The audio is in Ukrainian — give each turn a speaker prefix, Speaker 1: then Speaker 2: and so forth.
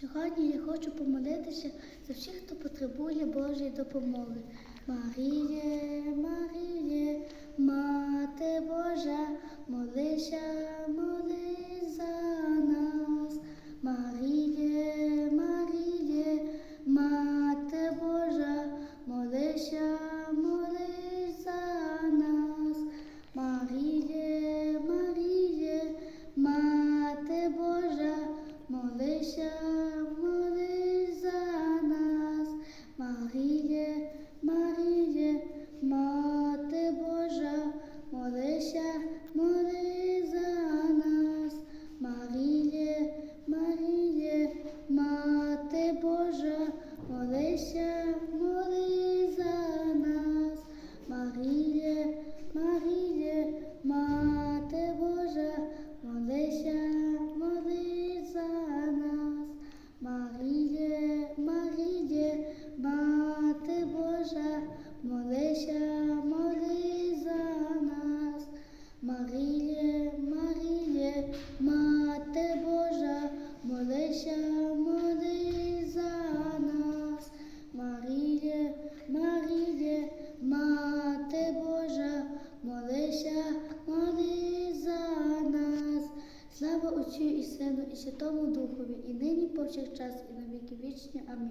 Speaker 1: Сьогодні я хочу помолитися за всіх, хто потребує Божої допомоги. Маріє, Маріє, Мати Божа, молися, Маріє, Маріє, Мати Божа, молися, молись за нас. Маріє, Маріє, Мати Божа, молися, молись за нас. Слава Отцю і Сину, і Святому Духові, і нині повсякчас, і на віки вічні. Амінь.